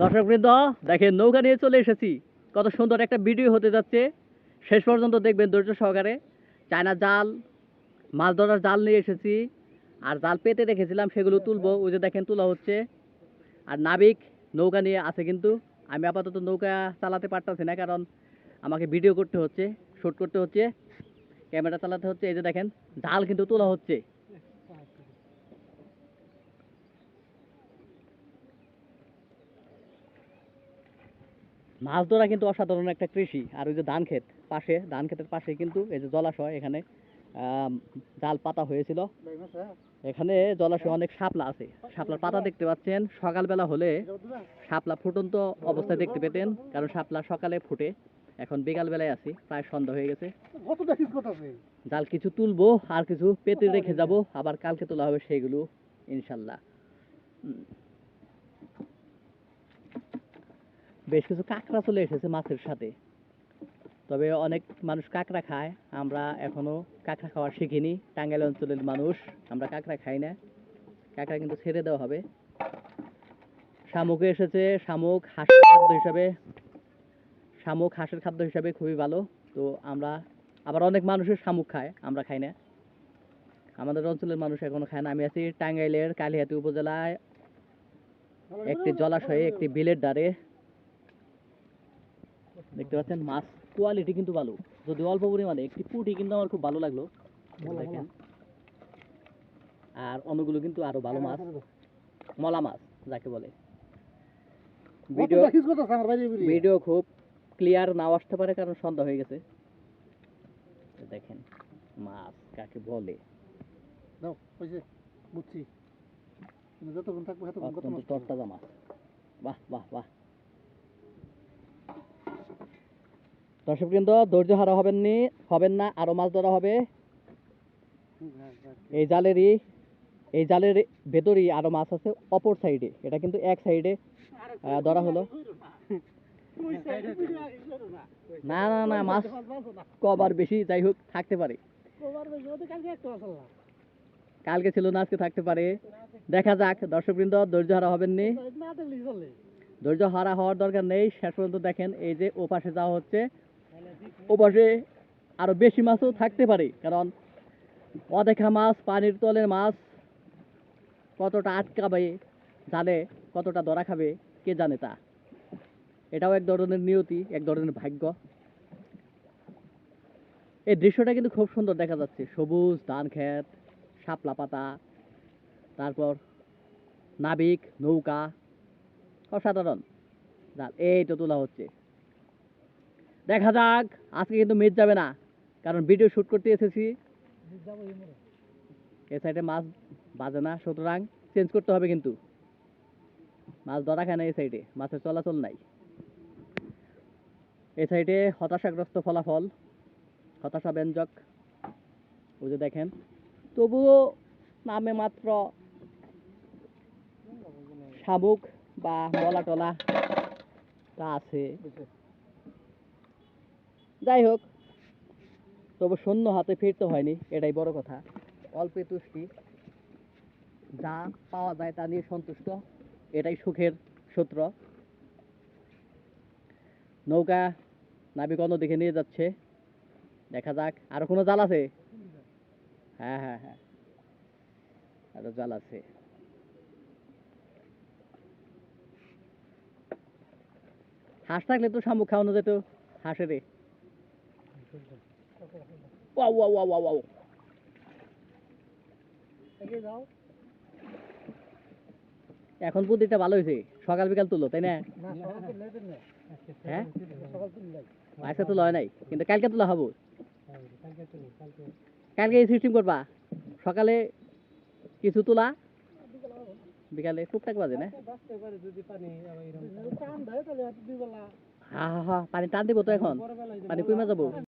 দর্শকবৃন্দ, দেখেন নৌকা নিয়ে চলে এসেছি। কত সুন্দর একটা ভিডিও হতে যাচ্ছে। শেষ পর্যন্ত দেখবেন ধৈর্য সহকারে। চায়না জাল, মাছ ধরার জাল নিয়ে এসেছি। আর জাল পেতে রেখেছিলাম সেগুলো তুলবো। ওই যে দেখেন, তোলা হচ্ছে। আর নাবিক নৌকা নিয়ে আছে কিন্তু। আমি আপাতত নৌকা চালাতে পারতেছি না, কারণ আমাকে ভিডিও করতে হচ্ছে শ্যুট করতে হচ্ছে। ক্যামেরা চালাতে হচ্ছে, এই যে দেখেন, জাল কিন্তু তোলা হচ্ছে। মাছ ধরা কিন্তু অসাধারণ একটা কৃষি। আর ওই যে ধান ক্ষেত, পাশে, ধান ক্ষেতের পাশে কিন্তু এই যে জলাশয়, এখানে জাল পাতা হয়েছিল। এখানে জলাশয়ে অনেক শাপলা আছে। শাপলার পাতা দেখতে পাচ্ছেন। সকালবেলা হলে শাপলা ফুটন্ত অবস্থায় দেখতে পেতেন, কারণ শাপলা সকালে ফুটে। এখন বিকাল বেলায় আছি, প্রায় সন্ধ্যা হয়ে গেছে। জাল কিছু তুলবো, আর কিছু পেতে রেখে যাব। আবার কালকে তোলা হবে সেগুলো, ইনশাল্লাহ। বেশ কিছু কাঁকড়া চলে এসেছে মাছের সাথে। তবে অনেক মানুষ কাঁকড়া খায়, আমরা এখনও কাঁকড়া খাওয়া শিখিনি। টাঙ্গাইল অঞ্চলের মানুষ, আমরা কাঁকড়া খাই না। কাঁকড়া কিন্তু ছেড়ে দেওয়া হবে। শামুক এসেছে, শামুক হাঁসের খাদ্য হিসাবে, শামুক হাঁসের খাদ্য হিসাবে খুবই ভালো। তো আমরা, আবার অনেক মানুষের শামুক খায়, আমরা খাই না। আমাদের অঞ্চলের মানুষ এখনও খায় না। আমি আছি টাঙ্গাইলের কালিহাতি উপজেলায়, একটি জলাশয়ে, একটি বিলের ধারে। দেখতে পাচ্ছেন মাছ কোয়ালিটি কিন্তু ভালো। যদি অল্প পরিমাণে একটি পুঁটি কিন্তু আমার খুব ভালো লাগল। দেখেন। আর অন্যগুলো কিন্তু আরও ভালো মাছ মলা মাছ যাকে বলে। ভিডিও খুব ক্লিয়ার নাও আসতে পারে কারণ সন্ধ্যা হয়ে গেছে। দেখেন মাছ কাকে বলে। বুঝছি। যতক্ষণ থাকব ততক্ষণ মাছ বাহ বাহ বাহ। দর্শক কিন্তু ধৈর্য হারা হবেন নি হবেন না, আরও মাছ ধরা হবে। এই জালেরই, এই জালের ভেতরেই আরও মাছ আছে, অপর সাইডে, এটা কিন্তু এক সাইডে ধরা হলো। না না না, মাছ কবার বেশি যাই হোক, থাকতে পারে। কালকে ছিল না, আজকে থাকতে পারে। দেখা যাক, দর্শকবৃন্দ, ধৈর্য হারা হবেন নি ধৈর্য হারা হওয়ার দরকার নেই। শেষ পর্যন্ত দেখেন, এই যে ও পাশে যাওয়া হচ্ছে ও পাশে আরও বেশি মাছও থাকতে পারে, কারণ অদেখা মাছ, পানির তলের মাছ কতটা আটকাবে জানে কতটা ধরা খাবে, কে জানে তা। এটাও এক ধরনের নিয়তি, এক ধরনের ভাগ্য। এই দৃশ্যটা কিন্তু খুব সুন্দর দেখা যাচ্ছে। সবুজ, ধান ক্ষেত, শাপলা পাতা, তারপর নাবিক, নৌকা, অসাধারণ। জাল এই তো তোলা হচ্ছে। দেখা যাক, আজকে কিন্তু মিস যাবে না, কারণ ভিডিও শুট করতে এসেছি। এ সাইডে মাছ বাজে না, সুতরাং চেঞ্জ করতে হবে কিন্তু। মাছ ধরা খায় না এই সাইডে মাছের চলাচল নাই। এই সাইডে হতাশাগ্রস্ত ফলাফল হতাশা ব্যঞ্জক যে দেখেন, তবুও নামে মাত্র শামুক বা মলা টলা তা আছে। যাই হোক, তবু শূন্য হাতে ফিরতে হয়নি, এটাই বড় কথা। অল্পে তুষ্টি, যা পাওয়া যায় তা নিয়ে সন্তুষ্ট, এটাই সুখের সূত্র। নৌকা নাবিক অন্যদিকে নিয়ে যাচ্ছে। দেখা যাক, আরও কোনো জাল আছে? হ্যাঁ হ্যাঁ হ্যাঁ। আরও জাল আছে। হাঁস থাকলে তো শামুক খাওয়ানো যেত হাঁসেরে। Wow wow wow wow wow এখন বুদ্ধিটা ভালো হয়েছে। সকাল বিকাল তুলো তাই না? হ্যাঁ? আজকে তো লয় নাই কিন্তু কালকে তোলা হব। কালকে এই সিস্টেম করবা। সকালে কিছু তোলা বিকালে টুকটাক বাজে না? হা হা হা পানি টান দিব তো এখন। পানি কমে যাব।